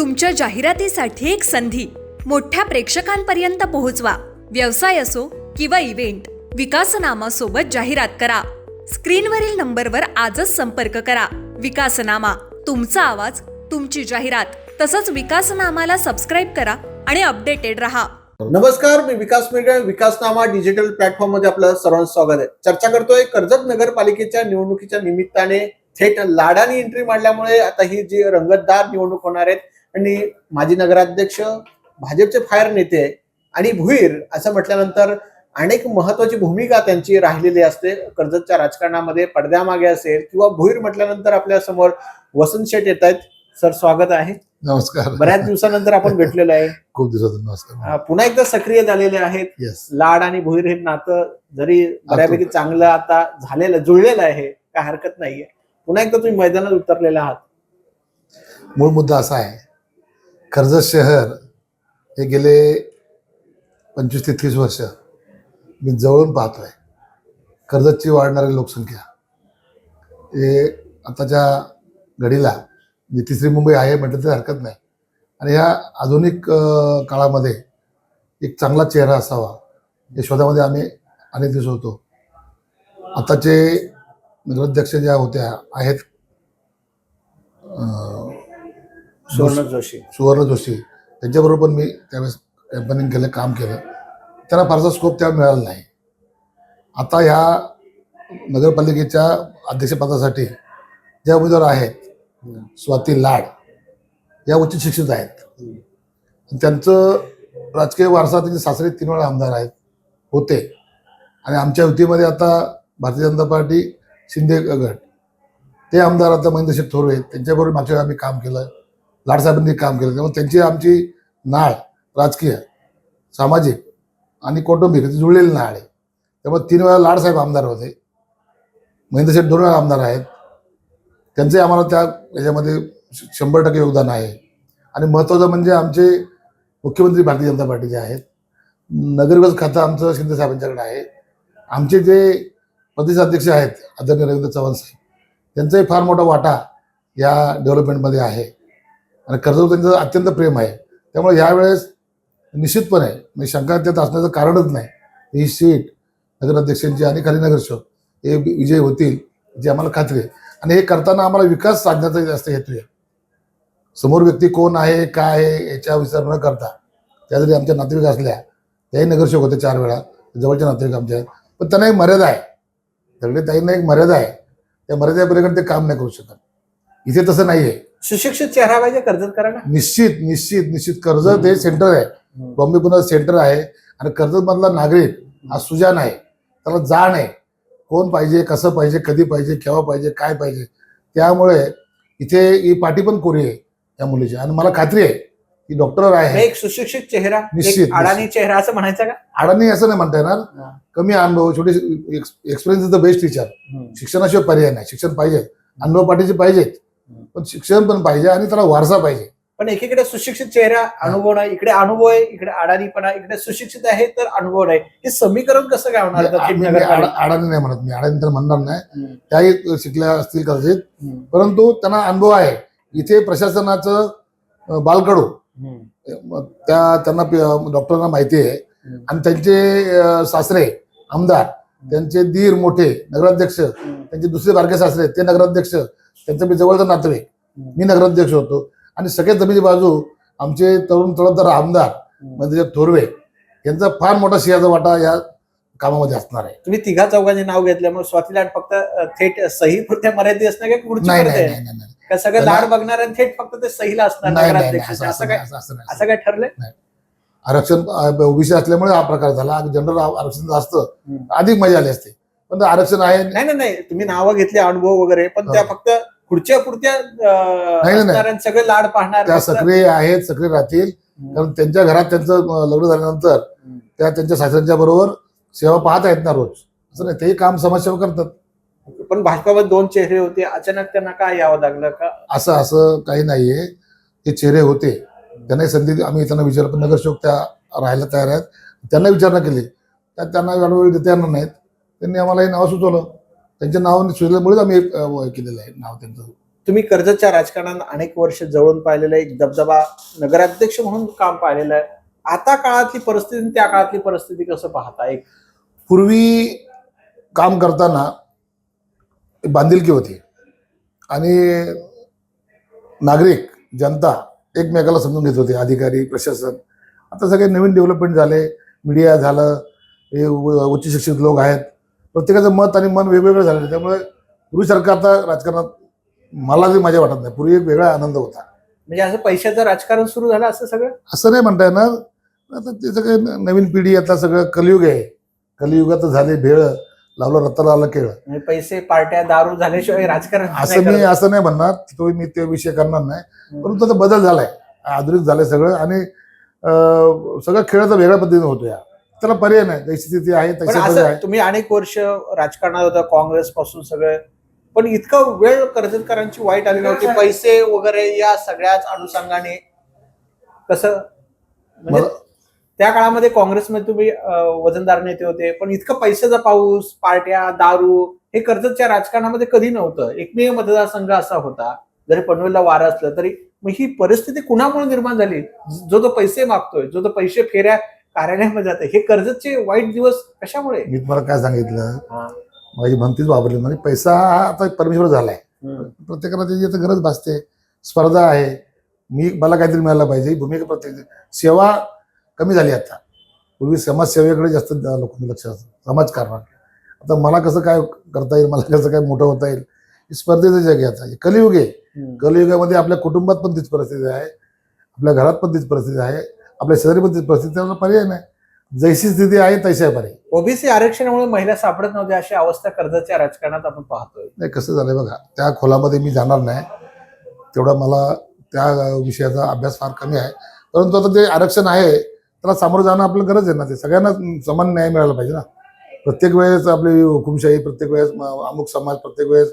तुमच्या जाहिरातीसाठी एक संधी. मोठ्या प्रेक्षकांपर्यंत पोहोचवा. व्यवसाय असो किंवा इव्हेंट विकासनामा सोबत जाहिरात करा. स्क्रीनवरील नंबरवर आजच संपर्क करा. विकासनामा तुमचा आवाज तुमची जाहिरात तसंच विकासनामाला सबस्क्राईब करा आणि अपडेटेड रहा. नमस्कार मी विकास मेघे विकासनामा डिजिटल प्लॅटफॉर्ममध्ये आपलं सर्वांचं स्वागत आहे. चर्चा करतोय कर्जत नगरपालिकेच्या निवडणुकीच्या निमित्ताने थेट लाडानी एंट्री मांडल्यामुळे आता ही जी रंगतदार निवडणूक होणार आहेत आणि माजी नगराध्यक्ष भाजपचे फायर नेते आणि भुईर असं म्हटल्यानंतर अनेक महत्वाची भूमिका त्यांची राहिलेली असते. कर्जतच्या राजकारणामध्ये पडद्यामागे असेल किंवा भुईर म्हटल्यानंतर आपल्यासमोर वसंत शेठ येत आहेत. सर स्वागत आहे. नमस्कार. बऱ्याच दिवसानंतर आपण भेटलेलो आहे. खूप दिवसातून नमस्कार. पुन्हा एकदा सक्रिय झालेले आहेत. लाड आणि भुईर हे नातं जरी बऱ्यापैकी चांगलं आता झालेलं जुळलेलं आहे. काय हरकत नाहीये. पुन्हा एकदा तुम्ही मैदानात उतरलेले आहात. मूळ मुद्दा असा आहे कर्जत शहर हे गेले पंचवीस ते तीस वर्ष मी जवळून पाहतो आहे कर्जतची वाढणारी लोकसंख्या. हे आताच्या घडीला जी तिसरी मुंबई आहे म्हटलं तरी हरकत नाही. आणि ह्या आधुनिक काळामध्ये एक चांगला चेहरा असावा या शोधामध्ये आम्ही अनेक दिवस होतो. आताचे नगराध्यक्ष ज्या होत्या आहेत सुवर्ण जोशी. सुवर्ण जोशी. त्यांच्याबरोबर पण मी त्यावेळेस कॅम्पनिंग केलं काम केलं. त्यांना फारसा स्कोप त्या मिळाला नाही. आता ह्या नगरपालिकेच्या अध्यक्षपदासाठी ज्या उमेदवार आहेत स्वाती लाड या उच्च शिक्षित आहेत. त्यांचं राजकीय वारसा त्यांचे सासरे तीन वेळा आमदार आहेत होते. आणि आमच्या युतीमध्ये आता भारतीय जनता पार्टी शिंदे गट ते आमदार आता महेंद्र शेठ थोरवे आहेत. त्यांच्याबरोबर मागच्या आम्ही काम केलं. लाडसाहेबांनी काम केलं. त्यामुळे त्यांची आमची नाळ राजकीय सामाजिक आणि कौटुंबिक जुळलेली नाळ आहे. त्यामुळे तीन वेळा लाडसाहेब आमदार होते. महेंद्र शेठ दोन वेळा आमदार आहेत. त्यांचे आम्हाला त्या याच्यामध्ये श- शंभर टक्के योगदान आहे. आणि महत्त्वाचं म्हणजे आमचे मुख्यमंत्री भारतीय जनता पार्टीचे आहेत नगरविकास खातं आमचं शिंदे साहेबांच्याकडे आहे. आमचे जे प्रदेश अध्यक्ष आहेत आदरणीय रवींद्र चव्हाण साहेब त्यांचाही फार मोठा वाटा या डेव्हलपमेंटमध्ये आहे. आणि कर्जवर त्यांचं अत्यंत प्रेम आहे त्यामुळे यावेळेस निश्चितपणे म्हणजे शंका त्यात असण्याचं कारणच नाही. ही सीट नगराध्यक्षांची आणि खाली नगरसेवक हे विजय होतील जी आम्हाला खात्री आहे. आणि हे करताना आम्हाला विकास साधण्याचा जास्त हेतू आहे. समोर व्यक्ती कोण आहे काय आहे याच्या विचार न करता त्या जरी आमच्या नातेवाईक असल्या त्याही नगरसेवक होते चार वेळा जवळच्या नातेवाईक आमच्या. पण त्यांना एक मर्यादा आहे. सगळे ताईंना एक मर्यादा आहे. त्या मर्यादेपर्यंत ते काम नाही करू शकत. इथे तसं नाही आहे सुशिक्षित चेहरा पाहिजे कर्जतकरांना निश्चित निश्चित निश्चित. कर्जत हे सेंटर आहे. बॉम्बे पुन्हा सेंटर आहे. आणि कर्जत मधला नागरिक हा सुजान आहे. त्याला जाण आहे. कोण पाहिजे कसं पाहिजे कधी पाहिजे केव्हा पाहिजे काय पाहिजे. त्यामुळे इथे ही पाठी पण कोरी आहे त्या मुलीची. आणि मला खात्री आहे की डॉक्टर आहे. एक सुशिक्षित चेहरा निश्चित, अडाणी चेहरा असं म्हणायचं का? अडाणी असं नाही म्हणता येणार. कमी अनुभव छोटे experience is the best teacher शिक्षणाशिवाय पर्याय नाही. शिक्षण पाहिजे. अनुभव पाठीचे पाहिजेत. पण शिक्षण पण पाहिजे आणि त्याला वारसा पाहिजे. पण एकीकडे सुशिक्षित चेहरा अनुभव नाही. इकडे अनुभव आहे इकडे अडाणीपणा इकडे सुशिक्षित आहे तर अनुभव नाही. हे समीकरण कसं काय होणार? अडाणी नाही म्हणत मी. अडाणी तर म्हणणार नाही. त्याही शिकल्या असतील कदाचित. परंतु त्यांना अनुभव आहे. इथे प्रशासनाचं बालकडू. त्या त्यांना डॉक्टरांना माहिती आहे. आणि त्यांचे सासरे आमदार त्यांचे धीर मोठे नगराध्यक्ष. त्यांचे दुसरे बारके सासरे ते नगराध्यक्ष त्यांचं मी जवळचा नातेवाईक. मी नगराध्यक्ष होतो आणि सगळ्यात जमिनी बाजू आमचे तरुण तरुणतर आमदार म्हणजे थोरवे यांचा फार मोठा सिंहाचा वाटा या कामामध्ये असणार आहे तुम्ही तिघा चौघांचे नाव घेतल्यामुळे स्वाती लाड फक्त थेट सही पुरत्या मर्यादित असणार का नाही परत नाही सगळं लाड बघणार आणि थेट फक्त ते सहीला असणार नगराध्यक्ष असं- काय. असं काय ठरलंय आरक्षण ओबीसी असल्यामुळे हा प्रकार झाला. जनरल आरक्षण असतं अधिक मजा आली असते. पण आरक्षण आहे. नाही नाही नाही. तुम्ही नावं घेतली अनुभव वगैरे पण त्या हो. फक्त पुढच्या पुढच्या सगळे लाड पाहणार त्या सक्रिय आहेत सक्रिय राहतील. कारण त्यांच्या घरात त्यांचं लग्न झाल्यानंतर. त्या त्यांच्या सासऱ्यांच्या बरोबर सेवा पाहत आहेत ना रोज. असं नाही. तेही काम समाजसेवा करतात. पण भाजपामध्ये दोन चेहरे होते. अचानक त्यांना काय यावं लागलं का? असं असं काही नाहीये. ते चेहरे होते. त्यांनाही संधी आम्ही त्यांना विचारलं पण नगरसेवक त्या राहायला तयार आहेत. त्यांना विचारणा केली. त्यात त्यांना वेळोवेळी देता येणार नाहीत. त्यांनी आम्हाला हे नाव सुचवलं. त्यांच्या नावाने सुचवल्यामुळेच आम्ही केलेलं आहे नाव त्यांचं. तुम्ही कर्जतच्या राजकारणात अनेक वर्ष जवळून पाहिलेलं आहे, एक दबदबा नगराध्यक्ष म्हणून काम पाहिलेलं आहे. आता काळातली परिस्थिती आणि त्या काळातली परिस्थिती कसं पाहता? एक पूर्वी काम करताना बांधिलकी होती. आणि नागरिक जनता एकमेकाला समजून घेत होते अधिकारी प्रशासन. आता सगळे नवीन डेव्हलपमेंट झाले मीडिया झालं हे उच्च शिक्षित लोक आहेत. प्रत्येकाचं मत आणि मन वेगवेगळं झालं त्यामुळे पूर्वीसारखं आता राजकारणात मला जे मजा वाटत नाही. पूर्वी एक वेगळा आनंद होता. म्हणजे असं पैशाचं राजकारण सुरू झालं असं सगळं? असं नाही म्हणता येणार. आता ते सगळं नवीन पिढी आता सगळं कलियुग आहे. कलियुगात झाले भेळ. लावलं रत्ता आलं केळ म्हणजे पैसे पार्ट्या दारू झाल्याशिवाय राजकारण असं नाही मी करत. असं नाही म्हणणार तो मी ते विषय करणार नाही. परंतु आता बदल झालाय. आधुनिक झालंय सगळं आणि अं, सगळं खेळाचा वेगळ्या पद्धतीने होतो या. त्याला पर्याय नाही. जशी स्थिती आहे पण तशी असं पर्याय आहे. तुम्ही अनेक वर्ष राजकारणात होता काँग्रेस पासून सगळं. पण इतकं वेळ कर्जतकरांची वाईट आली नव्हती. पैसे वगैरे या सगळ्याच अनुषंगाने कसं? म्हणजे मला- त्या काळामध्ये काँग्रेसमध्ये तुम्ही वजनदार नेते होते पण इतकं पैशाचा पाऊस पार्ट्या दारू हे कर्जतच्या राजकारणामध्ये कधी नव्हतं. एकमेव मतदारसंघ असा होता. जरी पनवेलला वारं असलं तरी मग ही परिस्थिती कुणामुळे निर्माण झाली? जो तो पैसे मागतोय जो तो पैसे फेऱ्या कार्यालयामध्ये जाते हे कर्जतचे वाईट दिवस कशामुळे? मी तुम्हाला काय सांगितलं. माझी म्हणतीच वापरली म्हणजे पैसा हा आता परमेश्वर झालाय. प्रत्येकाला त्याची आता गरज भासते. स्पर्धा आहे. मी मला काहीतरी मिळायला पाहिजे. ही भूमिका प्रत्येक सेवा कमी झाली आता. पूर्वी समाजसेवेकडे जास्त लोकांनी लक्ष असतं. समाजकारणात आता मला कसं काय करता येईल मला कसं काय मोठं होता येईल हे स्पर्धेचं जग आहे आता. हे कलियुग आहे. कलियुगामध्ये आपल्या कुटुंबात पण तीच परिस्थिती आहे. आपल्या घरात पण तीच परिस्थिती आहे. आपल्या शहरी पण तीच परिस्थिती त्याला पर्याय नाही. जैशी स्थिती आहे तैशी आहे पर्याय. ओबीसी आरक्षणामुळे महिला सापडत नव्हत्या अशी अवस्था कर्जतच्या राजकारणात आपण पाहतोय. नाही कसं झालंय बघा त्या खोलामध्ये मी जाणार नाही. तेवढा मला त्या विषयाचा अभ्यास फार कमी आहे. परंतु आता ते आरक्षण आहे त्याला सामोरं जाणं आपलं गरज आहे ना ते सगळ्यांना समान न्याय मिळाला पाहिजे ना. प्रत्येक वेळेस आपली हुकुमशाही प्रत्येक वेळेस अमुक समाज प्रत्येक वेळेस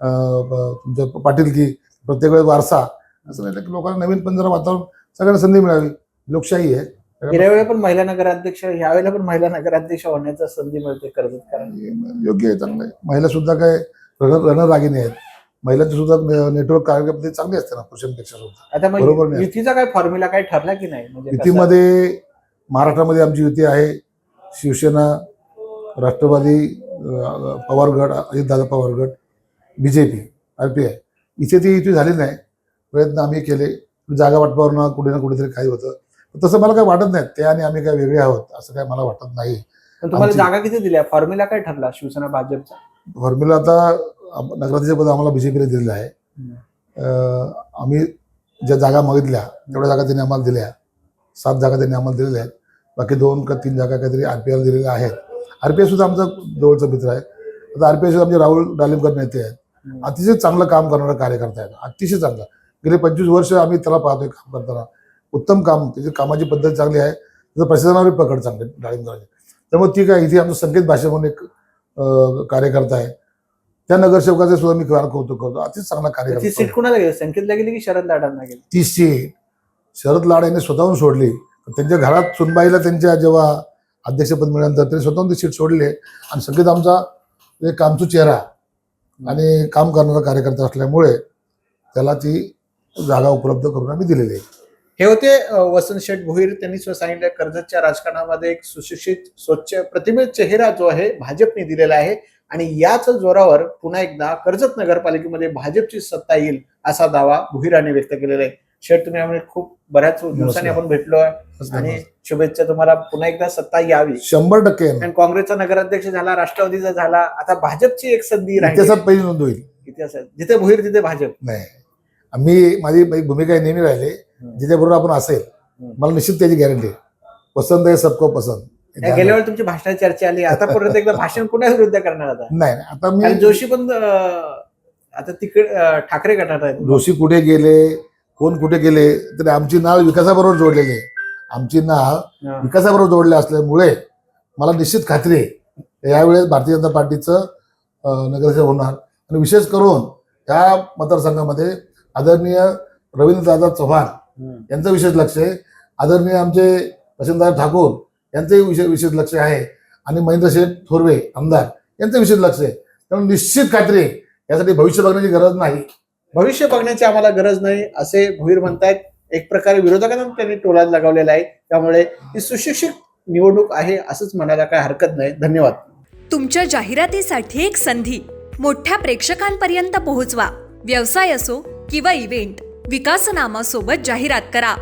अं, ब- तुमचं पाटीलकी प्रत्येक वेळेस वारसा असं नाही की लोकांना नवीन पण जरा वातावरण सगळ्यांना संधी मिळावी लोकशाही आहे. गेल्या वेळेला पण महिला नगराध्यक्ष यावेळेला पण महिला नगराध्यक्ष होण्याचा संधी मिळते कर्जतकरांना योग्य आहे चांगलं आहे. महिला सुद्धा काय रण रणरागिणी आहेत. महिलांची सुद्धा नेटवर्क कार्यक्रम चांगली असते ना पुरुषांपेक्षा सुद्धा. आता बरोबर. युतीचा काय फॉर्म्युला काय ठरला की नाही? म्हणजे? युतीमध्ये महाराष्ट्रामध्ये आमची युती आहे. शिवसेना राष्ट्रवादी पवार गट अजितदादा पवार गट B J P R P I इथे ती युती झाली नाही. प्रयत्न आम्ही केले. जागा वाटपावर ना कुठे ना कुठेतरी काही होतं. तसं मला काही वाटत नाही. ते आणि आम्ही काय वेगळे आहोत असं काय मला वाटत नाही. तुम्हाला जागा किती दिल्या? फॉर्म्युला काय ठरला शिवसेना भाजपचा? फॉर्म्युला आता नगराध्यक्ष पद आम्हाला बीजेपीने दिलेलं आहे. आम्ही ज्या जागा मागितल्या तेवढ्या जागा त्यांनी आम्हाला दिल्या. सात जागा त्यांनी आम्हाला दिलेल्या आहेत. बाकी दोन का तीन जागा काहीतरी आरपीआय दिलेल्या आहेत. आरपीआय सुद्धा आमचा जवळचा मित्र आहे. आता आरपीआय सुद्धा आमचे राहुल डालिमकर नेते आहेत. अतिशय चांगलं काम करणारा कार्यकर्ता आहेत अतिशय चांगलं. गेले पंचवीस वर्ष आम्ही त्याला पाहतोय काम करताना. उत्तम काम त्याची कामाची पद्धत चांगली आहे. त्याचं प्रशासनावर पकड चांगली डाळिंबराची त्यामुळे ती काय इथे आमचं संकेत भाषा म्हणून एक कार्यकर्ता आहे. त्या नगरसेवकाचे सुद्धा मी कौतुक करतो. अतिशय चांगला ती कार्यकर्ता सीट कुणाला गेली? संकेतला गेली की शरद लाडांना गेली? तीसची शरद लाड यांनी स्वतःहून सोडली. त्यांच्या घरात सुनबाईला त्यांच्या जेव्हा अध्यक्षपद मिळाल्यानंतर त्यांनी स्वतःहून ती सीट सोडले. आणि संकेत आमचा एक कामचू चेहरा आणि काम करणारा कार्यकर्ता असल्यामुळे त्याला ती जागा उपलब्ध करून आम्ही दिलेली आहे. हे होते वसंत शेठ भोईर. त्यांनी सांगितलं कर्जतच्या राजकारणामध्ये एक सुशिक्षित स्वच्छ प्रतिमेत चेहरा जो आहे भाजपने दिलेला आहे. आणि याच जोरावर पुन्हा एकदा कर्जत नगरपालिकेमध्ये भाजपची सत्ता येईल असा दावा भुईराने व्यक्त केलेला आहे. शेठ तुम्ही आम्ही खूप बऱ्याच दिवसांनी आपण भेटलो आहे आणि शुभेच्छा तुम्हाला. पुन्हा एकदा सत्ता यावी. शंभर टक्के. कारण काँग्रेसचा नगराध्यक्ष झाला राष्ट्रवादीचा झाला आता भाजपची एक संधी राहिली. इतिहासात पहिली नोंद होईल. इतिहासात. जिथे भुईर तिथे भाजप. नाही. आम्ही माझी भूमिका नेहमी राहिली. जिच्याबरोबर आपण असेल. मला निश्चित त्याची गॅरंटी पसंत आहे सबको पसंत. गेल्या वेळी तुमची भाषणाची चर्चा आली. आता परत एकदा भाषण कुणा विरुद्ध करणार आता? नाही. आता मी जोशी पण आता तिकडे ठाकरे गटात आहेत. जोशी कुठे गेले कोण कुठे गेले तर आमची नाळ विकासाबरोबर जोडलेली आहे. आमची नाळ. विकासाबरोबर जोडले असल्यामुळे मला निश्चित खात्री आहे यावेळेस भारतीय जनता पार्टीचं नगरसेवक होणार. आणि विशेष करून या मतदारसंघामध्ये आदरणीय रवींद्रदादा चव्हाण. यांचं विशेष लक्ष आहे. आदरणीय आमचे वसंतदादा ठाकूर यांचंही विशेष विशेष लक्ष आहे. आणि महेंद्र शेठ थोरवे आमदार यांचं विशेष लक्ष आहे. त्यामुळे निश्चित खात्री आहे यासाठी भविष्य बघण्याची गरज नाही. भविष्य बघण्याची आम्हाला गरज नाही असे भोईर म्हणतायत. एक प्रकारे विरोधकांना त्यांनी टोलात लगावलेला आहे. त्यामुळे ही सुशिक्षित निवडणूक आहे असंच म्हणायला काय हरकत नाही. धन्यवाद. तुमच्या जाहिरातीसाठी एक संधी. मोठ्या प्रेक्षकांपर्यंत पोहोचवा. व्यवसाय असो किंवा इव्हेंट विकासनामा सोबत जाहिरात करा.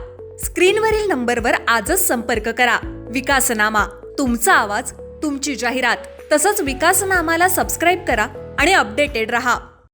स्क्रीनवरील नंबरवर आजच संपर्क करा. विकासनामा तुमचा आवाज तुमची जाहिरात. तसंच विकासनामाला सबस्क्राईब करा आणि अपडेटेड रहा.